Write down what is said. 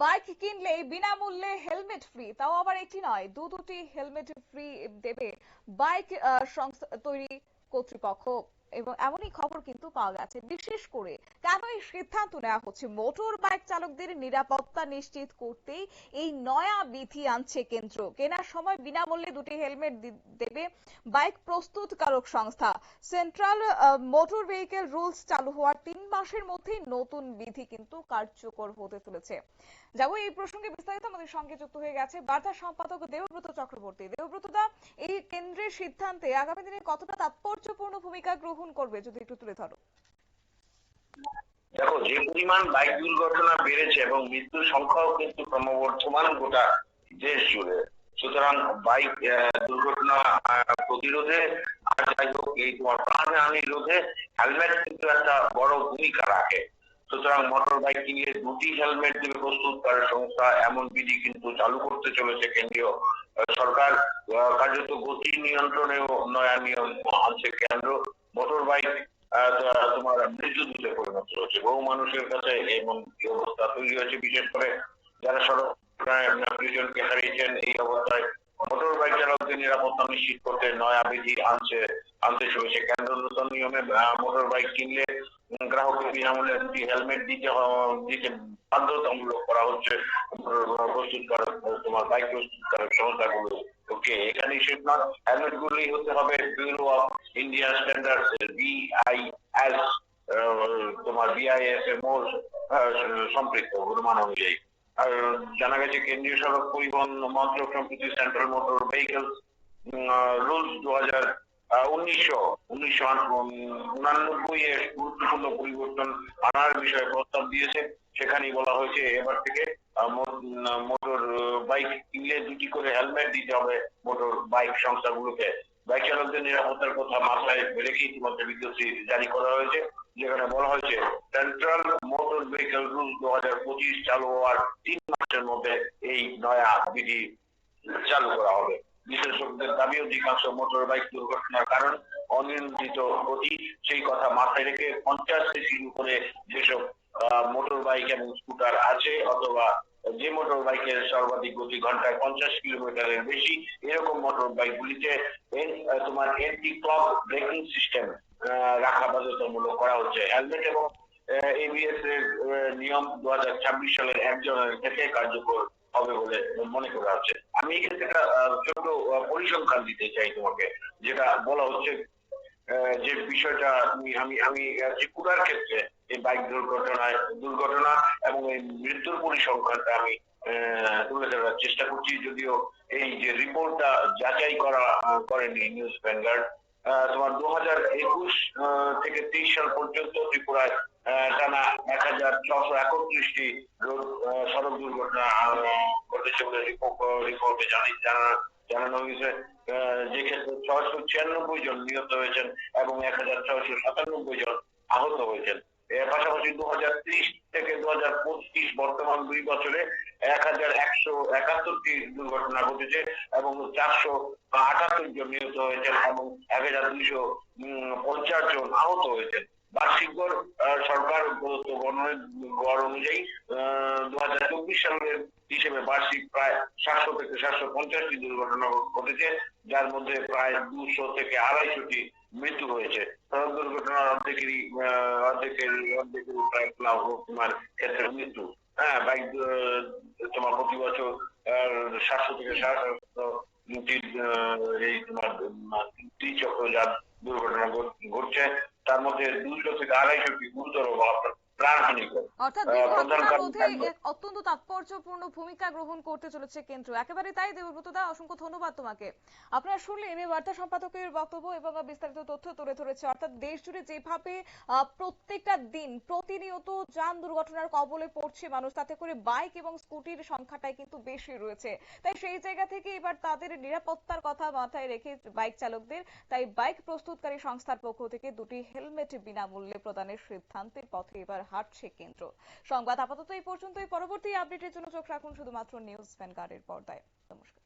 Bike কিনলে বিনামূল্যে helmet free তাও আবার একটি নয়, দু দুটি হেলমেট ফ্রি দেবে বাইক তৈরি কর্তৃপক্ষ। এবং এমনই খবর কিন্তু পাওয়া গেছে বিশেষ করে কেন এই সিদ্ধান্ত নেওয়া হচ্ছে? মোটর বাইক চালকদের নিরাপত্তা নিশ্চিত করতেই এই নয়া বিধি আনছে কেন্দ্র। কেনার সময় বিনামূল্যে দুটি হেলমেট দেবে বাইক প্রস্তুতকারক সংস্থা। সেন্ট্রাল মোটর ভেহিকেল রুলস চালু হওয়ার তিন মাসের মধ্যেই নতুন বিধি কিন্তু কার্যকর হতে চলেছে। যাব এই প্রসঙ্গে বিস্তারিত। আমাদের সঙ্গে যুক্ত হয়ে গেছে বার্তা সম্পাদক দেবব্রত চক্রবর্তী। দেবব্রত দা এই কেন্দ্রের সিদ্ধান্তে আগামী দিনে কতটা তাৎপর্যপূর্ণ ভূমিকা গ্রহণ করবে যদি একটু তুলে ধরো। দেখো, যে পরিমাণ বাইক দুর্ঘটনা বেড়েছে এবং মৃত্যুর সংখ্যাও কিন্তু ক্রমবর্ধমান গোটা দেশ জুড়ে। সুতরাং বাইক দুর্ঘটনা প্রতিরোধে আর যাই হোক, এই তোমার প্রাণহানি রোধে হেলমেট কিন্তু একটা বড় ভূমিকা রাখে। সুতরাং মোটর বাইক কিনলে দুটি হেলমেট প্রস্তুত প্রস্তুতকারক সংস্থা, এমন বিধি কিন্তু চালু করতে চলেছে কেন্দ্রীয় সরকার। কার্যত গতি নিয়ন্ত্রণেও নয়া নিয়ম আনছে কেন্দ্র। মোটর বাইক তোমার মৃত্যু দূতে পরিণত হচ্ছে বহু মানুষের কাছে এমন অবস্থা তৈরি হয়েছে বিশেষ করে যারা সড়ক প্রায় হারিয়েছেন এই অবস্থায়। মোটর বাইক চালকদের নিরাপত্তা নিশ্চিত করতে নয়া বিধি আনছে আনতে চলেছে কেন্দ্র নতুন নিয়মে মোটর বাইক কিনলে উম, গ্রাহককে বিনামূল্যে দুটি হেলমেট দিতে দিতে বাধ্যতামূলক করা হচ্ছে। প্রস্তুতকারক তোমার বাইক প্রস্তুতকারক সংস্থাগুলো। ওকে, এখানে সেটা নট হেলমেট গুলি হতে হবে bureau of Indian standard BIS তোমার বিআইএস এর মোর সম্পৃক্ত অনুমান অনুযায়ী। আর জানা গেছে কেন্দ্রীয় সড়ক পরিবহন মন্ত্রক সম্প্রতি সেন্ট্রাল মোটর ভেহিকেল রুলস দু হাজার উনিশশো উনিশশো উনানব্বই এর গুরুত্বপূর্ণ পরিবর্তন আনার বিষয়ে প্রস্তাব দিয়েছে। সেখানেই বলা হয়েছে, এবার থেকে মোটর বাইক কিনলে দুটি করে হেলমেট দিতে হবে মোটর বাইক সংস্থাগুলোকে। বাইক চালকদের নিরাপত্তার কথা মাথায় রেখে ইতিমধ্যে বিজ্ঞপ্তি জারি করা হয়েছে, যেখানে বলা হয়েছে সেন্ট্রাল মোটর ভেহিকেল রুল দু হাজার পঁচিশ চালু হওয়ার তিন মাসের মধ্যে এই নয়া বিধি চালু করা হবে। বিশেষজ্ঞদের দাবি অধিকাংশ মোটর বাইক দুর্ঘটনার কারণ, অনিয়ন্ত্রিত গতি, সেই কথা মাথায় রেখে পঞ্চাশ সিসির উপরে যেসব মোটর বাইক এবং স্কুটার আছে অথবা যে মোটর বাইকের সর্বাধিক গতি ঘন্টায় পঞ্চাশ কিলোমিটারের বেশি, এরকম মোটর বাইক গুলিতে তোমার এন্টি ক্লক ব্রেকিং সিস্টেম রাখা বাধ্যতামূলক করা হচ্ছে। হেলমেট এবং এবিএস এর নিয়ম দু হাজার ছাব্বিশ সালের এক জানুয়ারি থেকে কার্যকর হবে বলে মনে করা হচ্ছে আমি এখানে একটা ছোট পরিসংখ্যান দিতে চাই তোমাকে যেটা বলা হচ্ছে যে বিষয়টা আমি আমি আহ, ত্রিপুরার ক্ষেত্রে এই বাইক দুর্ঘটনায় দুর্ঘটনা এবং এই মৃত্যুর পরিসংখ্যানটা আমি তুলে ধরার চেষ্টা করছি। যদিও এই যে রিপোর্টটা যাচাই করা করেনি নিউজ ভ্যানগার্ড তোমার দু হাজার একুশ থেকে তেইশ সাল পর্যন্ত ত্রিপুরায় টানা এক হাজার ছশো একত্রিশটি সড়ক দুর্ঘটনা ঘটেছে বলে রিপোর্টে জানি জানা জানানো হয়েছে। যে ক্ষেত্রে ছয়শো ছিয়ানব্বই জন নিহত হয়েছেন এবং এক হাজার ছয়শো সাতানব্বই জন আহত হয়েছেন। এর পাশাপাশি দু হাজার ত্রিশ থেকে দু হাজার পঁচিশ বর্তমান দুই বছরে এক হাজার একশো একাত্তরটি দুর্ঘটনা ঘটেছে এবং চারশো আটাত্তর জন নিহত হয়েছেন এবং এক হাজার দুইশো পঞ্চাশ জন আহত হয়েছেন। বার্ষিক গড় সরকার প্রদত্ত গড় অনুযায়ী দু হাজার চব্বিশ সালের হিসেবে বার্ষিক প্রায় সাতশো থেকে সাতশো পঞ্চাশটি দুর্ঘটনা ঘটেছে, যার মধ্যে প্রায় দুশো থেকে আড়াইশোটি মৃত্যু হয়েছে। সড়ক দুর্ঘটনার অর্ধেকেরই অর্ধেকের অর্ধেকের প্রায় তোমার ক্ষেত্রে মৃত্যু। হ্যাঁ বাইক তোমার প্রতি বছর সাতশো থেকে সাতশো এই তোমার ত্রিচক্রজাত দুর্ঘটনা ঘট- ঘটছে তার মধ্যে দুশো থেকে আড়াইশোটি গুরুতর অভাব অর্থাৎ অত্যন্ত তাৎপর্যপূর্ণ ভূমিকা গ্রহণ করতে চলেছে কেন্দ্র। একেবারে তাই দেবব্রত দা অসংখ্য ধন্যবাদ তোমাকে। আপনারা শুনলেন এই বার্তা সম্পাদকের বক্তব্য এবং বিস্তারিত তথ্য তুলে ধরেছে। অর্থাৎ দেশ জুড়ে যেভাবে প্রত্যেকটা দিন প্রতিনিয়ত যান দুর্ঘটনার কবলে পড়ছে মানুষ তাতে করে বাইক এবং স্কুটির সংখ্যাটাই কিন্তু বেশি রয়েছে। তাই সেই জায়গা থেকে এবার তাদের নিরাপত্তার কথা মাথায় রেখে বাইক চালকদের তাই বাইক প্রস্তুতকারী সংস্থার পক্ষ থেকে দুটি হেলমেট বিনামূল্যে প্রদানের সিদ্ধান্তের পথে এবার হাঁটছে কেন্দ্র। সংবাদ আপাতত এই পর্যন্তই। পরবর্তী আপডেটের জন্য চোখ রাখুন শুধুমাত্র নিউজ ভ্যানগার্ডের পর্দায়। নমস্কার।